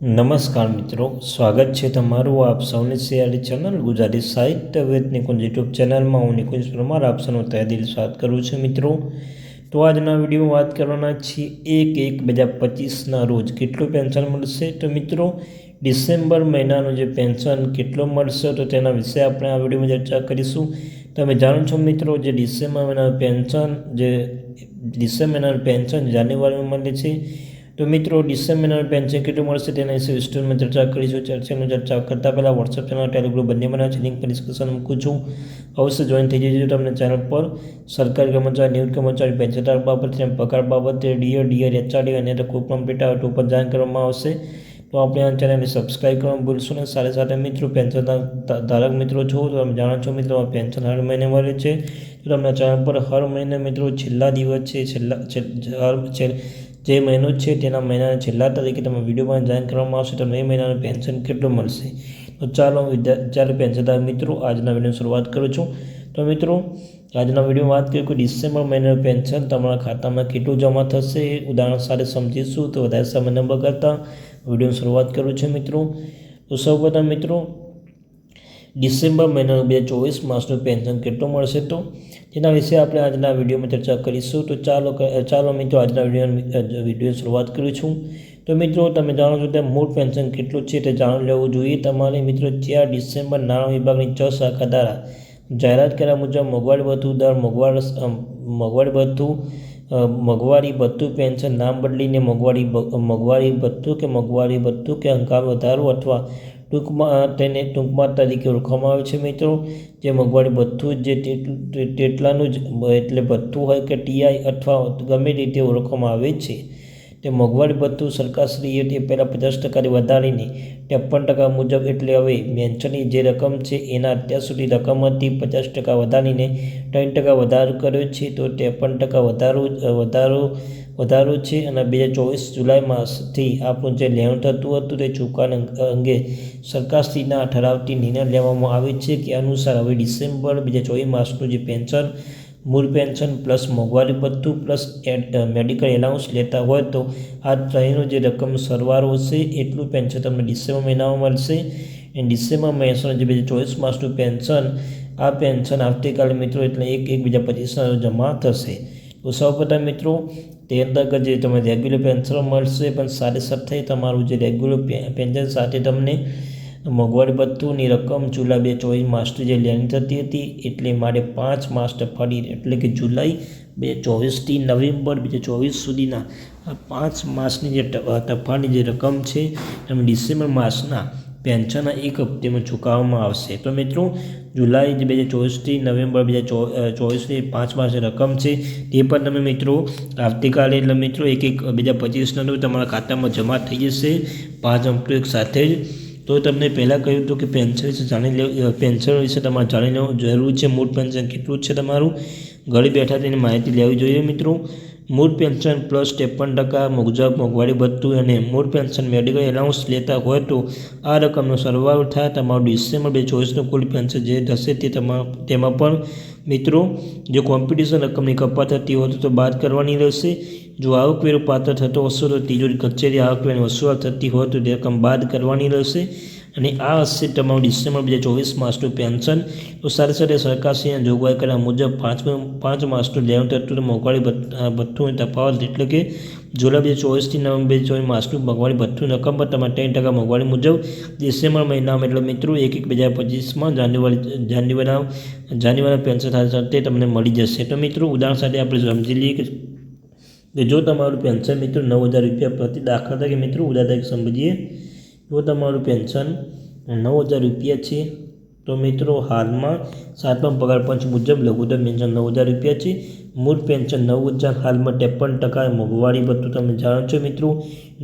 નમસ્કાર મિત્રો, સ્વાગત છે તમારું આપ સૌની સિયારી ચેનલ ગુજરાતી સાહિત્ય વેદ નિકુંજ યુટ્યુબ ચેનલમાં. હું નિકુંજ પરમાર, આપ સૌનું તહે સ્વાગત કરું છું મિત્રો. તો આજના વિડીયોમાં વાત કરવાના છીએ એક એક બે હજાર પચીસના રોજ કેટલું પેન્શન મળશે? તો મિત્રો, ડિસેમ્બર મહિનાનું જે પેન્શન કેટલું મળશે? તો તેના વિશે આપણે આ વિડીયોમાં ચર્ચા કરીશું. તમે જાણો છો મિત્રો જે ડિસેમ્બર મહિનાનું પેન્શન, જે ડિસેમ્બર મહિનાનું પેન્શન જાન્યુઆરીમાં મળે છે તો મિત્રો, ડિસેમ્બર મહિનાનું પેન્શન કેટલું મળશે તેના વિશે વિસ્તૃતમાં ચર્ચા કરીશું ચર્ચાનું ચર્ચા કરતાં પહેલાં વોટ્સઅપ ચેનલ ટેલિગ્રુપ બંને બનાવે છે. લિંક પર ડિસ્કશન મૂકું છું. અવશ્ય જોઈન થઈ જજો તમને ચેનલ પર. સરકારી કર્મચારી, નિવૃત્ત કર્મચારી પેન્શનદાર બાબતે અને પગાર બાબતે ડીઆર ડીઆર એચઆરડી અને તો કોઈ પણ પેટા પર જાણ કરવામાં આવશે. તો આપણે આ ચેનલને સબસ્ક્રાઈબ કરવાનું ભૂલશો ને સાથે સાથે મિત્રો પેન્શન ધારક મિત્રો છો, તો તમે જાણો છો મિત્રો પેન્શન હર મહિને મળે છે. તો તમને ચેનલ પર હર મહિને મિત્રો છેલ્લા દિવસ છે. છેલ્લા જે મહિનો છે તેના મહિનાના છેલ્લા તારીખે તમે વિડીયોમાં જાણ કરવામાં આવશે, તો એ મહિનાનું પેન્શન કેટલું મળશે? તો ચાલો ચાલો પેન્શનદાર મિત્રો, આજના વીડિયો શરૂઆત કરું છું. તો મિત્રો, આજના વીડિયો વાત કરીએ કે ડિસેમ્બર મહિનાનું પેન્શન તમારા ખાતામાં કેટલું જમા થશે? ઉદાહરણ સાથે સમજીશું તો વધારે સમય ન બગાડતા વિડીયોની શરૂઆત કરું છું મિત્રો. તો સૌપ્રથમ મિત્રો ડિસેમ્બર મહિનાનું બે ચોવીસ માસનું પેન્શન કેટલું મળશે તો? તેના વિશે આપણે આજના વિડીયોમાં ચર્ચા કરીશું. તો ચાલો ચાલો મિત્રો, આજના વીડિયો વીડિયો શરૂઆત કરું છું. તો મિત્રો, તમે જાણો છો કે મૂળ પેન્શન કેટલું છે તે જાણી લેવું જોઈએ. તમારે મિત્રો ચાર ડિસેમ્બર નાણાં વિભાગની છ શાખા દ્વારા જાહેરાત કર્યા મુજબ મોંઘવારી ભથ્થું દર મોંઘવારી મોંઘવારી ભથ્થું મોંઘવારી ભથ્થું પેન્શન નામ બદલીને મોંઘવારી મોંઘવારી ભથ્થું કે મોંઘવારી ભથ્થું કે અંકામ વધારો અથવા ટૂંકમાં તેને ટૂંકમાં તરીકે ઓળખવામાં આવે છે મિત્રો, જે મોંઘવારી ભથ્થું જે તેટલાનું જ એટલે ભથ્થું હોય કે ટીઆઈ અથવા ગમે રીતે ઓળખવામાં આવે છે. તે મોંઘવારી ભથ્થું સરકારશ્રીએ તે પહેલાં પચાસ ટકાથી વધારીને ત્રેપન ટકા મુજબ એટલે હવે પેન્શનની જે રકમ છે એના અત્યાર સુધી રકમ હતી પચાસ ટકા વધારીને ત્રણ ટકા વધારો કર્યો છે, તો ત્રેપન ટકા વધારો વધારો વધારો છે અને બે હજાર ચોવીસ જુલાઈ માસથી આપણું જે લેણ થતું હતું તે ચૂકવણા અંગે સરકારશ્રીના ઠરાવથી નિર્ણય લેવામાં આવે છે કે અનુસાર હવે ડિસેમ્બર બે હજાર ચોવીસ માસનું જે પેન્શન, મૂળ પેન્શન પ્લસ મોંઘવારી ભથ્થું પ્લસ મેડિકલ એલાઉન્સ લેતા હોય તો આ ત્રણેયનો જે રકમ સરવારો હશે એટલું પેન્શન તમને ડિસેમ્બર મહિનામાં મળશે. અને ડિસેમ્બર મહિનાનું જે બે હજાર ચોવીસ માસનું પેન્શન, આ પેન્શન આવતીકાલે મિત્રો એટલે એક એક, બીજા પચીસના જમા થશે. તો સૌપ્રથમ મિત્રો તે અંતર્ગત જે તમે રેગ્યુલર પેન્શન મળશે, પણ સાથે સાથે તમારું જે રેગ્યુલર પેન્શન સાથે તમને મોંઘવારી ભથ્થુંની રકમ જુલાઈ બે ચોવીસ માસની જે લેણી થતી હતી, એટલે મારે પાંચ માસ ફરી એટલે કે જુલાઈ બે ચોવીસથી નવેમ્બર બે ચોવીસ સુધીના આ પાંચ માસની જે તફાની જે રકમ છે તમે ડિસેમ્બર માસના પેન્શનના એક હપ્તેમાં ચૂકવવામાં આવશે. તો મિત્રો, જુલાઈ બે હજાર ચોવીસથી નવેમ્બર બે હજાર ચોવીસની પાંચ માસની રકમ છે, તે પણ તમે મિત્રો, આવતીકાલે એટલે મિત્રો એક એક, બે હજાર પચીસના તમારા ખાતામાં જમા થઈ જશે, પાંચ અંકો એક સાથે જ. તો તમને પહેલાં કહ્યું હતું કે પેન્શન વિશે જાણી લેવું પેન્શન વિશે તમારે જાણી લેવું જરૂર છે. મૂળ પેન્શન કેટલું છે તમારું? ઘરે બેઠા તેની માહિતી લેવી જોઈએ મિત્રો. મૂળ પેન્શન પ્લસ ત્રેપન ટકા મુજબ મોંઘવારી ભથ્થું અને મૂળ પેન્શન મેડિકલ એલાઉન્સ લેતા હોય તો આ રકમનો સરવાળો થાય. તમારું ડિસેમ્બર બે ચોવીસનું કુલ પેન્શન જે થશે તે તમા, તેમાં પણ મિત્રો, જો કોમ્પિટિશન રકમની કપાત થતી હોય તો બાદ કરવાની રહેશે. જો આવકવેરો પાત્ર થતો હશે તો તિજોરી, કચેરી આવકવેરની વસૂલાત થતી હોય તો તે રકમ બાદ કરવાની રહેશે. અને આ હશે તમારું ડિસેમ્બર બે હજાર ચોવીસ માસનું પેન્શન તો સાથે સાથે સરકારશ્રીના જોગવાઈ કર્યા મુજબ પાંચ પાંચ માસનું લેવન થતું મોંઘવારી ભથ્થું તફાવત એટલે કે જુલાઈ બે ચોવીસથી નવેમ્બર બે ચોવીસ માસનું મોંઘવારી ભથ્થું રકમ પર તમારે ત્રણ ટકા મોંઘવારી મુજબ ડિસેમ્બર મહિનામાં એટલે મિત્રો એક એક બે હજાર પચીસમાં જાન્યુઆરી, જાન્યુઆરીના જાન્યુઆરી પેન્શન સાથે તે તમને મળી જશે. તો મિત્રો ઉદાહરણ સાથે આપણે સમજી લઈએ કે કે જો તમારું પેન્શન મિત્રો નવ હજાર રૂપિયા પ્રતિ દાખલા તરીકે મિત્રો ઉદાહરણ સમજીએ જો તમારું પેન્શન નવ હજાર રૂપિયા છે, તો મિત્રો હાલમાં સાતમા પગાર પંચ મુજબ લઘુત્તમ પેન્શન નવ હજાર રૂપિયા છે. મૂળ પેન્શન નવ હજાર હાલમાં ત્રેપન ટકા મોંઘવારી ભથ્થું તમે જાણો છો મિત્રો.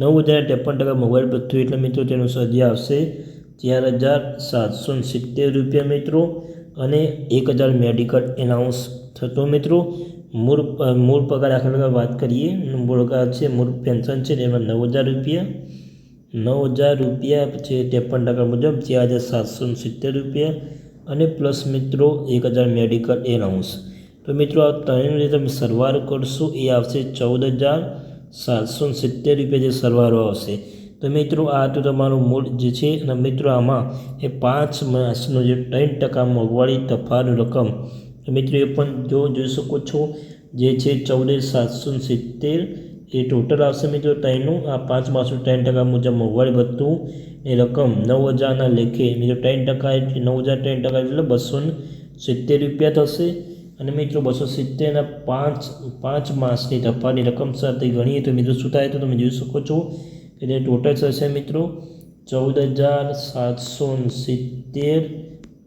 નવ હજાર ત્રેપન ટકા મોંઘવારી ભથ્થું એટલે મિત્રો તેનું સજી આવશે ચાર હજાર સાતસો સિત્તેર રૂપિયા મિત્રો અને એક હજાર મેડિકલ એનાઉન્સ થતો મિત્રો. મૂળ મૂળ પગાર આખા વાત કરીએ, મૂળ છે, મૂળ પેન્શન છે તેમાં નવ હજાર રૂપિયા. નવ હજાર રૂપિયા પછી ત્રેપન ટકા મુજબ ચાર હજાર સાતસો સિત્તેર રૂપિયા અને પ્લસ મિત્રો એક હજાર મેડિકલ એલાઉન્સ તો મિત્રો, આ ત્રણેયનો તમે સરવાળો કરશો, એ આવશે ચૌદ હજાર સાતસો સિત્તેર રૂપિયા જે સરવાળો આવશે. તો મિત્રો, આ તો તમારું મૂળ જે છે, અને મિત્રો, આમાં એ પાંચ માસનો જે ત્રણ ટકા મોંઘવારી તફાવત રકમ. મિત્રો, એ પણ જો જોઈ શકો છો, જે છે ચૌદ સાતસો સિત્તેર એ ટોટલ આવશે મિત્રો ત્રણનું. આ પાંચ માસનું ત્રણ ટકા મુજબ મોંઘવારી ભથ્થું એ રકમ નવ હજારના લેખે, મિત્રો ત્રણ ટકા એટલે નવ હજાર ત્રણ ટકા એટલે બસો સિત્તેર રૂપિયા થશે. અને મિત્રો બસો સિત્તેરના પાંચ પાંચ માસની તફાની રકમ સાથે ગણીએ તો મિત્રો શું થાય તો તમે જોઈ શકો છો કે તે ટોટલ થશે મિત્રો ચૌદ હજાર સાતસો સિત્તેર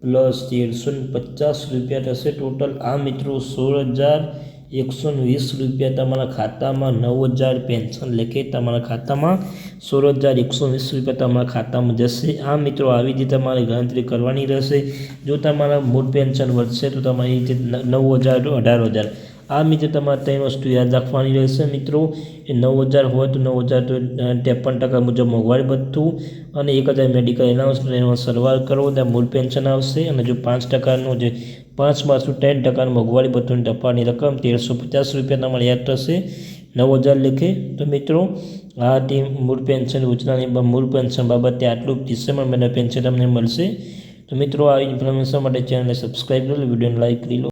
પ્લસ તેરસો પચાસ રૂપિયા થશે ટોટલ આ મિત્રો સોળ હજાર એકસો વીસ રૂપિયા તમારા ખાતામાં નવ હજાર પેન્શન લેખે તમારા ખાતામાં સોળ હજાર એકસો વીસ રૂપિયા તમારા ખાતામાં જશે. આ મિત્રો, આવી રીતે તમારે ગણતરી કરવાની રહેશે. જો તમારા મૂળ પેન્શન વધશે તો તમારી નવ હજાર, અઢાર હજાર આ મિત્રો તમારે ત્રણ વસ્તુ યાદ રાખવાની રહેશે મિત્રો. એ નવ હજાર હોય તો નવ હજાર તો ત્રેપન ટકા મુજબ મોંઘવારી બધું અને એક હજાર મેડિકલ એનાઉન્સ એનો સરવાળ કરો ત્યાં મૂળ પેન્શન આવશે. અને જો પાંચ ટકાનું જે, પાંચ માસનું ટેન ટકાનું મોંઘવારી બધું ટપાની રકમ તેરસો પચાસ રૂપિયા તમારે યાદ થશે. નવ હજાર લેખે. તો મિત્રો, આ ટીમ મૂળ પેન્શન યોજનાની મૂળ પેન્શન બાબતે આટલું ડિસેમ્બર મહિના પેન્શન તમને મળશે. તો મિત્રો આ ઇન્ફોર્મેશન માટે ચેનલને સબસ્ક્રાઈબ કરી લો, વિડીયોને લાઈક કરી લો.